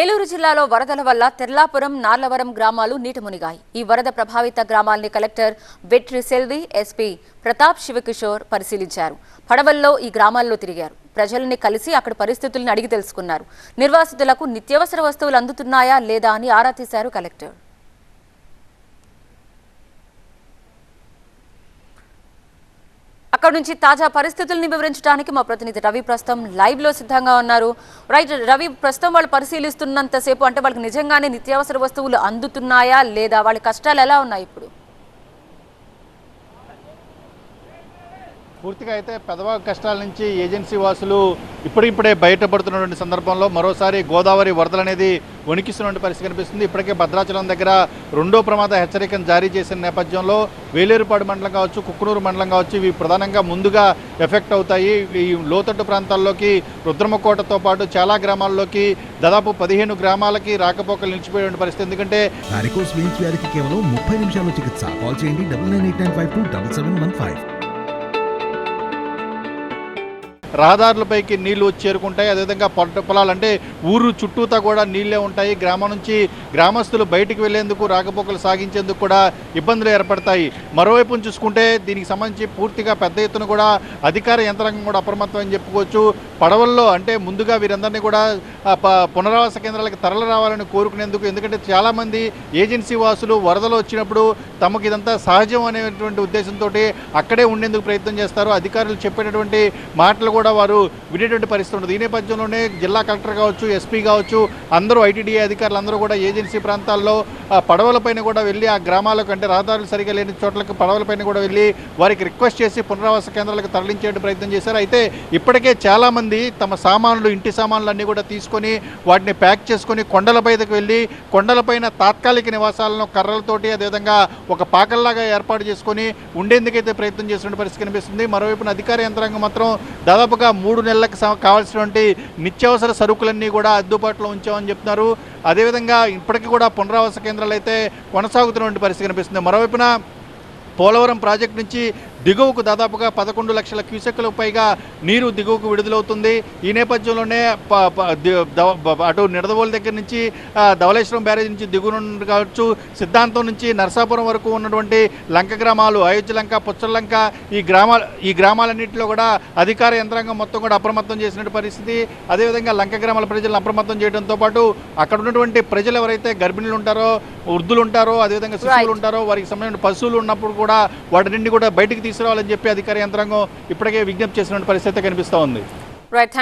ఏలూరు జిల్లాలో వరదల వల్ల తెర్లాపురం నార్లవరం గ్రామాలు నీట మునిగాయి ఈ వరద ప్రభావిత గ్రామాల్ని కలెక్టర్ వెట్రి సెల్వి ఎస్పీ ప్రతాప్ శివకిషోర్ పరిశీలించారు. పడవల్లో ఈ గ్రామాల్లో తిరిగారు. ప్రజల్ని కలిసి అక్కడ పరిస్థితుల్ని అడిగి తెలుసుకున్నారు. నిర్వాసితులకు నిత్యావసర వస్తువులు అందుతున్నాయా లేదా అని ఆరా తీశారు కలెక్టర్. అక్కడ నుంచి తాజా పరిస్థితుల్ని వివరించడానికి మా ప్రతినిధి రవి ప్రస్తుతం లైవ్లో సిద్ధంగా ఉన్నారు. రైట్ రవి ప్రస్తుతం వాళ్ళు పరిశీలిస్తున్నంతసేపు అంటే వాళ్ళకి నిజంగానే నిత్యావసర వస్తువులు అందుతున్నాయా లేదా? వాళ్ళ కష్టాలు ఎలా ఉన్నాయి ఇప్పుడు? పూర్తిగా అయితే పెదవాగు కష్టాల నుంచి ఏజెన్సీ వాసులు ఇప్పుడిప్పుడే బయటపడుతున్నటువంటి సందర్భంలో మరోసారి గోదావరి వరదలు అనేది వణికిస్తున్నటువంటి పరిస్థితి కనిపిస్తుంది. ఇప్పటికే భద్రాచలం దగ్గర రెండో ప్రమాద హెచ్చరికను జారీ చేసిన నేపథ్యంలో వేలేరుపాడు మండలం కావచ్చు కుక్కునూరు మండలం కావచ్చు ఇవి ప్రధానంగా ముందుగా ఎఫెక్ట్ అవుతాయి. ఈ లోతట్టు ప్రాంతాల్లోకి రుద్రమకోటతో పాటు చాలా గ్రామాల్లోకి దాదాపు పదిహేను గ్రామాలకి రాకపోకలు నిలిచిపోయేటువంటి పరిస్థితి. ఎందుకంటే కేవలం ముప్పై నిమిషాలు చికిత్స. కాల్ చేయండి double nine eight nine five two double seven one five. రహదారులపైకి నీళ్ళు వచ్చి చేరుకుంటాయి. అదేవిధంగా పంట పొలాలు అంటే ఊరు చుట్టూతా కూడా నీళ్ళే ఉంటాయి. గ్రామం నుంచి గ్రామస్తులు బయటికి వెళ్ళేందుకు రాకపోకలు సాగించేందుకు కూడా ఇబ్బందులు ఏర్పడతాయి. మరోవైపు చూసుకుంటే దీనికి సంబంధించి పూర్తిగా పెద్ద ఎత్తున కూడా అధికార యంత్రాంగం కూడా అప్రమత్తం అని చెప్పుకోవచ్చు. పడవల్లో అంటే ముందుగా వీరందరినీ కూడా పునరావాస కేంద్రాలకు తరలి రావాలని కోరుకునేందుకు ఎందుకంటే చాలామంది ఏజెన్సీ వాసులు వరదలు వచ్చినప్పుడు తమకు ఇదంతా సహజం అనేటువంటి ఉద్దేశంతో అక్కడే ఉండేందుకు ప్రయత్నం చేస్తారు. అధికారులు చెప్పేటటువంటి మాటలు కూడా వారు వినేటువంటి పరిస్థితి ఉండదు. ఈ నేపథ్యంలోనే జిల్లా కలెక్టర్ కావచ్చు ఎస్పీ కావచ్చు అందరూ ఐటీడీఏ అధికారులు అందరూ కూడా ఏజెన్సీ ప్రాంతాల్లో ఆ పడవలపైన కూడా వెళ్ళి ఆ గ్రామాలకు అంటే రహదారులు సరిగా లేని చోట్లకు పడవలపైన కూడా వెళ్ళి వారికి రిక్వెస్ట్ చేసి పునరావాస కేంద్రాలకు తరలించే ప్రయత్నం చేశారు. అయితే ఇప్పటికే చాలామంది తమ సామాన్లు ఇంటి సామాన్లు అన్నీ కూడా తీసుకొని వాటిని ప్యాక్ చేసుకొని కొండలపైకి వెళ్ళి కొండలపైన తాత్కాలిక నివాసాలను కర్రలతోటి అదేవిధంగా ఒక పాకల్లాగా ఏర్పాటు చేసుకొని ఉండేందుకైతే ప్రయత్నం చేస్తున్న పరిస్థితి కనిపిస్తుంది. మరోవైపున అధికార యంత్రాంగం మాత్రం దాదాపుగా మూడు నెలలకు కావాల్సినటువంటి నిత్యావసర సరుకులన్నీ కూడా అందుబాటులో ఉంచామని చెప్తున్నారు. అదేవిధంగా ఇప్పటికీ కూడా పునరావాస కేంద్రాలు అయితే కొనసాగుతున్నటువంటి పరిస్థితి కనిపిస్తుంది. మరోవైపున పోలవరం ప్రాజెక్టు నుంచి దిగువకు దాదాపుగా పదకొండు లక్షల క్యూసెక్లకు పైగా నీరు దిగువకు విడుదలవుతుంది ఈ నేపథ్యంలోనే అటు నిడదవోలు దగ్గర నుంచి ఆ, ధవళేశ్వరం బ్యారేజ్ నుంచి దిగువ కావచ్చు సిద్ధాంతం నుంచి నరసాపురం వరకు ఉన్నటువంటి లంక గ్రామాలు అయోధ్య లంక పుచ్చలంక ఈ గ్రామాల ఈ గ్రామాలన్నింటిలో కూడా అధికార యంత్రాంగం మొత్తం కూడా అప్రమత్తం చేసిన పరిస్థితి అదేవిధంగా లంక గ్రామాల ప్రజలను అప్రమత్తం చేయడంతో పాటు అక్కడ ఉన్నటువంటి ప్రజలు ఎవరైతే గర్భిణులు ఉంటారో వృద్ధులు ఉంటారో అదేవిధంగా శిశువులు. ఉంటారో వారికి సంబంధించిన పశువులు ఉన్నప్పుడు కూడా వాటి నుండి కూడా బయటికి తీసుకురావాలని చెప్పి అధికార యంత్రాంగం ఇప్పటికే విజ్ఞప్తి చేసినటువంటి పరిస్థితి కనిపిస్తూ ఉంది.